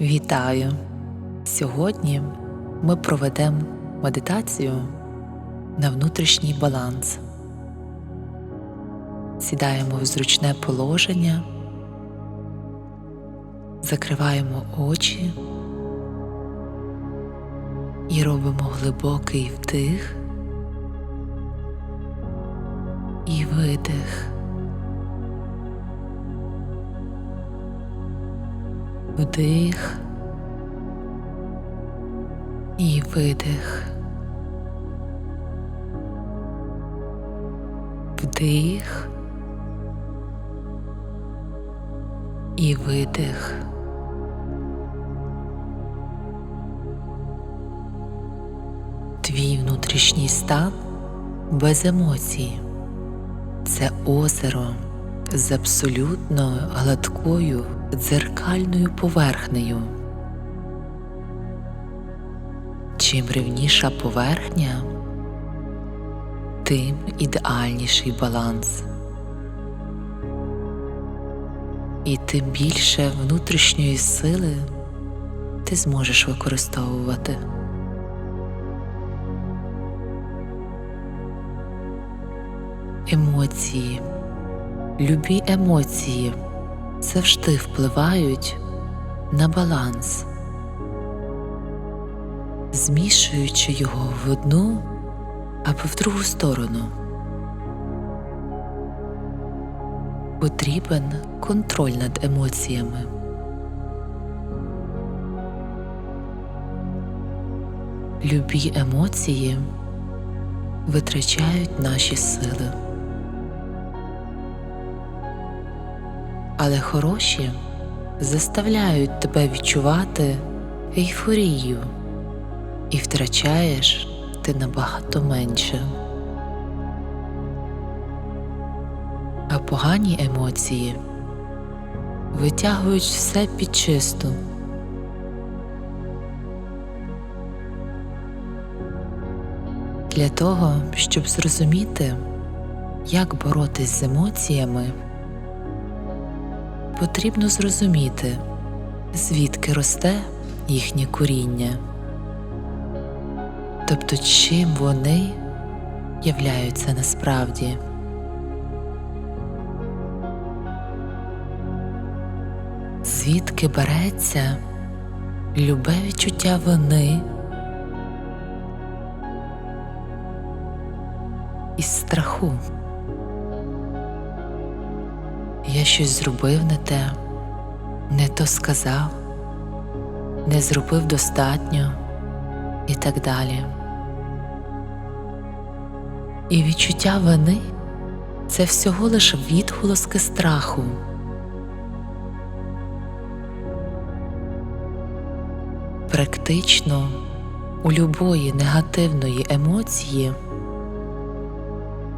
Вітаю! Сьогодні ми проведемо медитацію на внутрішній баланс. Сідаємо в зручне положення, закриваємо очі і робимо глибокий вдих і видих. Вдих і видих. Вдих і видих. Твій внутрішній стан без емоцій. Це озеро з абсолютно гладкою дзеркальною поверхнею. Чим рівніша поверхня, тим ідеальніший баланс. І тим більше внутрішньої сили ти зможеш використовувати. Емоції, любі емоції завжди впливають на баланс, змішуючи його в одну або в другу сторону. Потрібен контроль над емоціями. Любі емоції витрачають наші сили. Але хороші заставляють тебе відчувати ейфорію і втрачаєш ти набагато менше. А погані емоції витягують все під чисту. Для того, щоб зрозуміти, як боротись з емоціями, потрібно зрозуміти, звідки росте їхнє коріння, тобто чим вони являються насправді. Звідки береться любе відчуття вини із страху. Я щось зробив не те, не то сказав, не зробив достатньо і так далі. І відчуття вини це всього лише відголоски страху. Практично у любої негативної емоції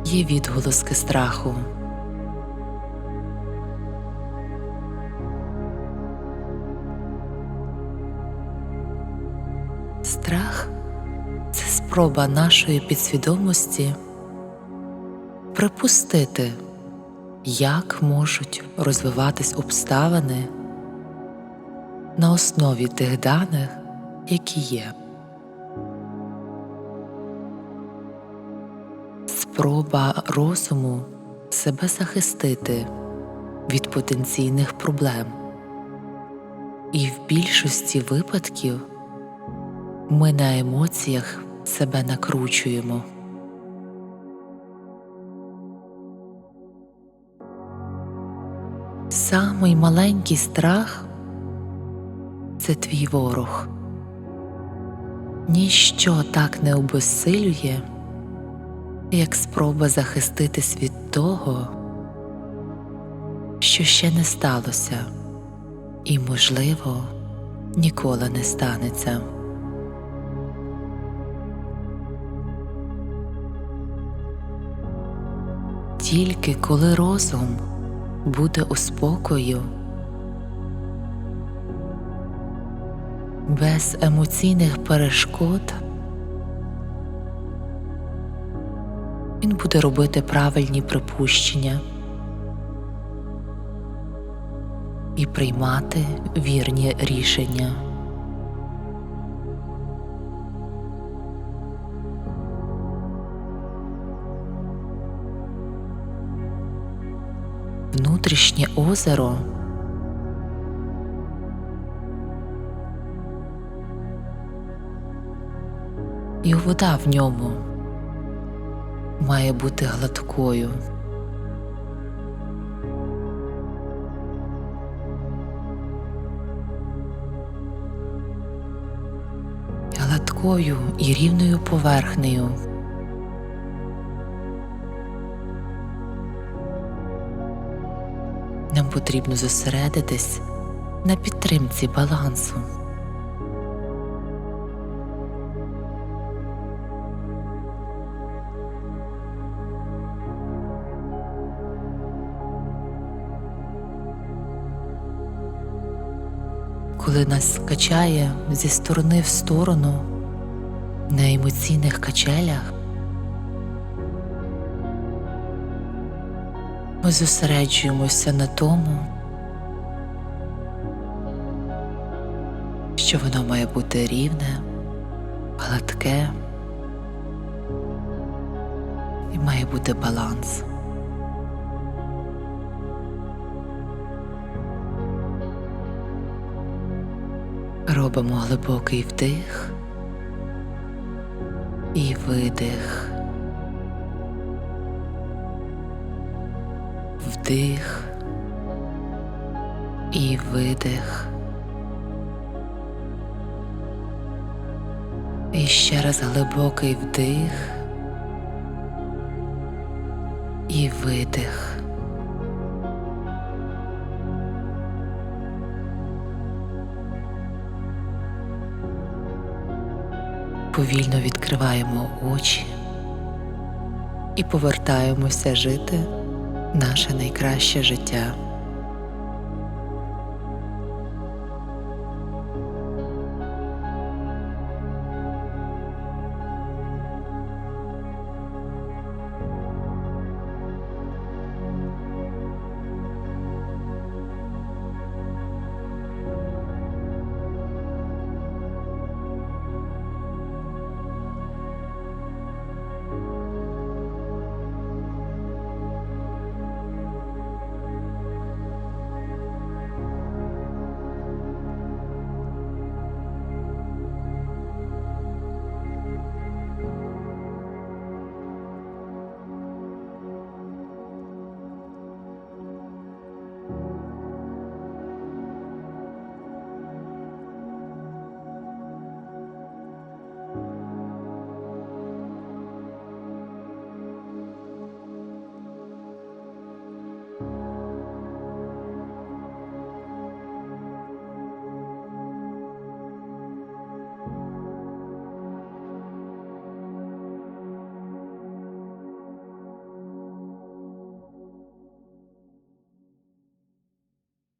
є відголоски страху. Спроба нашої підсвідомості припустити, як можуть розвиватись обставини на основі тих даних, які є. Спроба розуму себе захистити від потенційних проблем, і в більшості випадків ми на емоціях себе накручуємо. Самий маленький страх це твій ворог. Ніщо так не обезсилює, як спроба захиститись від того, що ще не сталося і, можливо, ніколи не станеться. Тільки коли розум буде у спокою, без емоційних перешкод, він буде робити правильні припущення. і приймати вірні рішення. Внутрішнє озеро і вода в ньому має бути гладкою. Гладкою і рівною поверхнею. Потрібно зосередитись на підтримці балансу. Коли нас качає зі сторони в сторону на емоційних качелях, ми зосереджуємося на тому, що воно має бути рівне, гладке і має бути баланс. Робимо глибокий вдих і видих. Вдих і видих. І ще раз глибокий вдих і видих. Повільно відкриваємо очі і повертаємося жити наше найкраще життя.